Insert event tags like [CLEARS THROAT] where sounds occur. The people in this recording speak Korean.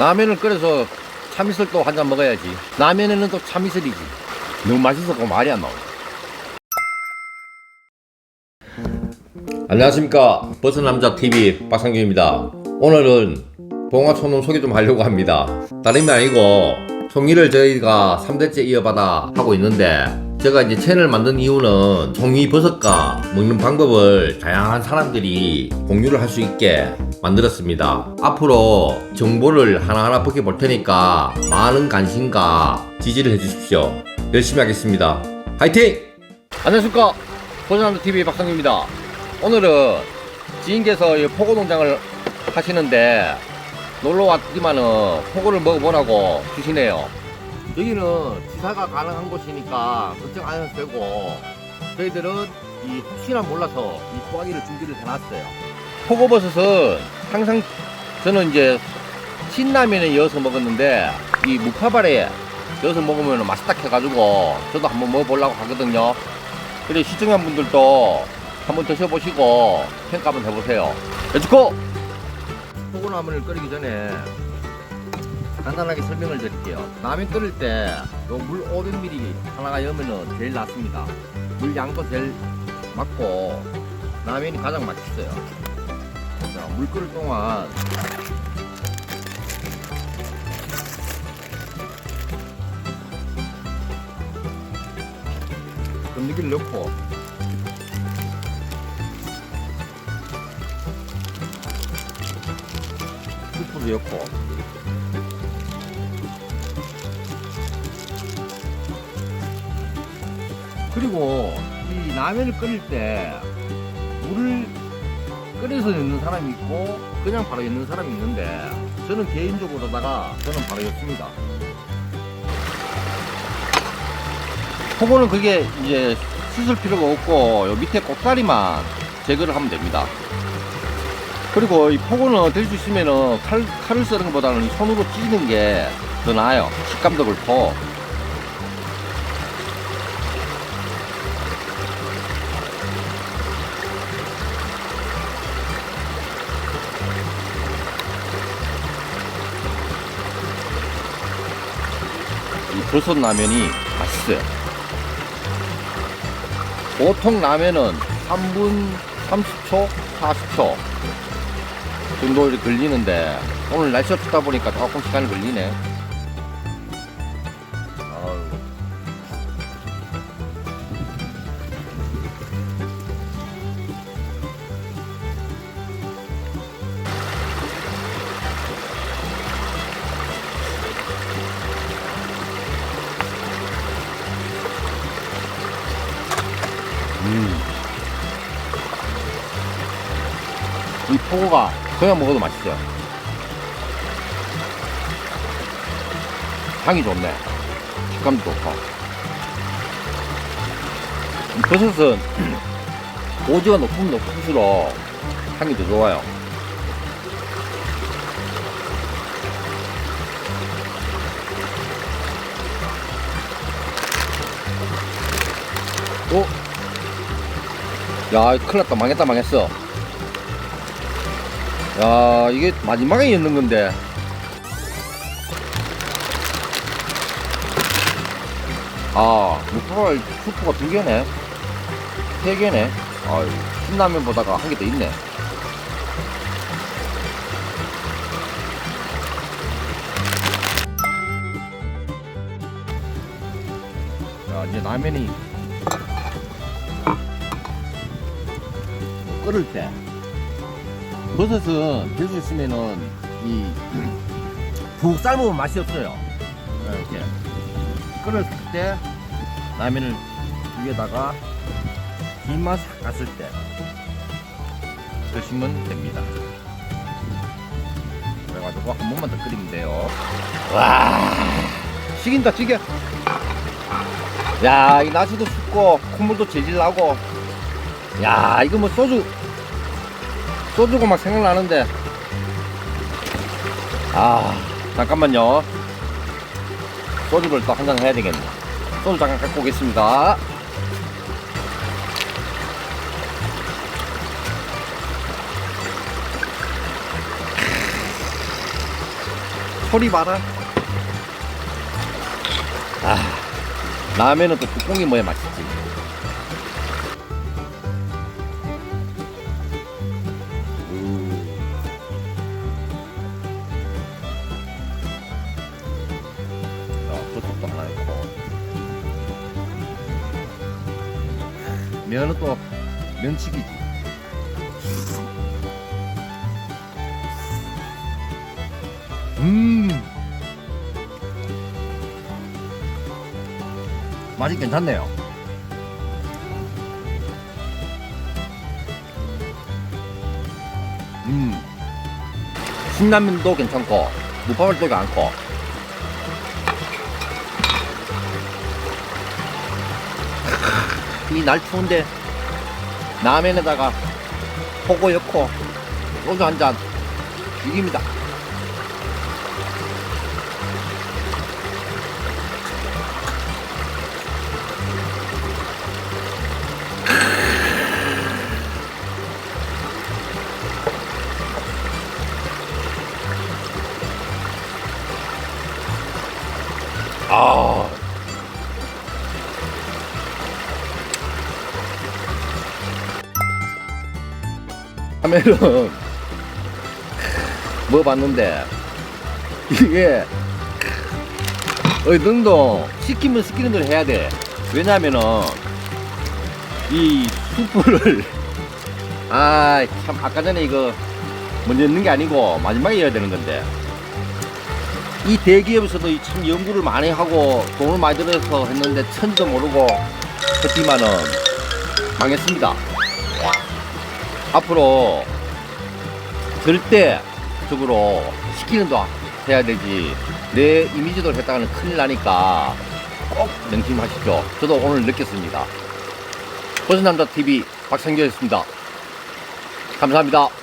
라면을 끓여서 참이슬 또한잔 먹어야지. 라면에는 또 참이슬이지. 너무 맛있어서 말이 안 나와. 안녕하십니까. 버스남자 TV 박상규입니다. 오늘은 봉화촌놈 소개 좀 하려고 합니다. 다름이 아니고 송이를 저희가 3대째 이어받아 하고 있는데 제가 이제 채널 만든 이유는 송이 버섯과 먹는 방법을 다양한 사람들이 공유를 할 수 있게 만들었습니다. 앞으로 정보를 하나하나 벗겨볼 테니까 많은 관심과 지지를 해주십시오. 열심히 하겠습니다. 화이팅! 안녕하십니까. 버스남자 TV 박상규입니다. 오늘은 지인께서 이 포고 농장을 하시는데 놀러 왔지만은 포고를 먹어보라고 주시네요. 여기는 지사가 가능한 곳이니까 걱정 안 해도 되고 저희들은 이 혹시나 몰라서 이 소화기를 준비를 해놨어요. 포고버섯은 항상 저는 이제 신라면에 이어서 먹었는데 이 무파발에 이어서 먹으면 맛있다 해가지고 저도 한번 먹어보려고 하거든요. 그리고 시청자분들도 한번 드셔보시고 평가 한번 해보세요. 렛츠고! 소고나물을 끓이기 전에 간단하게 설명을 드릴게요. 라면 끓일 때 요 물 500ml 하나가 여면은 제일 낫습니다. 물 양도 제일 맞고 라면이 가장 맛있어요. 자, 물 끓일 동안 건더기를 넣고 스프도 넣고 그리고 이 라면을 끓일 때 물을 끓여서 넣는 사람이 있고 그냥 바로 넣는 사람이 있는데 저는 개인적으로다가 저는 바로 넣습니다. 그거는 그게 이제 씻을 필요가 없고 요 밑에 꼭다리만 제거를 하면 됩니다. 그리고 이 포고는 될 수 있으면은 칼, 칼을 쓰는 것보다는 이 손으로 찢는 게 더 나아요. 식감도 그렇고. 버섯 라면이 맛있어요. 보통 라면은 3분 30초, 40초 정도 걸리는데 오늘 날씨 가 춥다 보니까 조금 시간이 걸리네. 이 포고가 그냥 먹어도 맛있어요. 향이 좋네. 식감도 좋고. 이 버섯은 [CLEARS THROAT] 오지가 높으면 높을수록 향이 더 좋아요. 오? 야, 큰일 났다. 망했다, 망했어. 야, 이게 마지막에 였는 건데. 아, 무파발 수프가 두 개네. 세 개네. 아유, 신라면 보다가 한 개 더 있네. 자, 이제 라면이 뭐 끓을 때 버섯은 될 수 있으면은 이푹 삶으면 맛이 없어요. 이렇게 끓였을 때 라면을 위에다가 김맛 싹 갔을 때 드시면 됩니다. 그래가지고 한 번만 더 끓이면 돼요. 와, 식인다 찌개. 야, 이 날씨도 춥고 콧물도 질질 나고. 야, 이거 뭐 소주 소주가 막 생각나는데 아 잠깐만요 소주를 또 한 잔 해야 되겠네 소주 잠깐 갖고 오겠습니다 소리 봐라. 아, 라면은 또 뚜껑이 뭐야 맛있지. 면은 또 면치기지. 음. 맛이 괜찮네요. 음. 신라면도 괜찮고, 무파물도 않고. 이 날 추운데, 라면에다가 호고 넣고, 소주 한 잔, 죽입니다. 하면은 먹어봤는데 이게 어느 시키면 시키는 대로 해야 돼. 왜냐면은 이 수프를 [LAUGHS] 아참 아까 전에 이거 먼저 넣는 게 아니고 마지막에 해야 되는 건데 이 대기업에서도 이참 연구를 많이 하고 돈을 많이 들여서 했는데 천도 모르고 했지만은 망했습니다. 앞으로 절대 적으로 시키는 도 해야 되지 내 이미지도 했다가는 큰일 나니까 꼭 명심하십시오. 저도 오늘 느꼈습니다. 버스남자 TV 박상규였습니다. 감사합니다.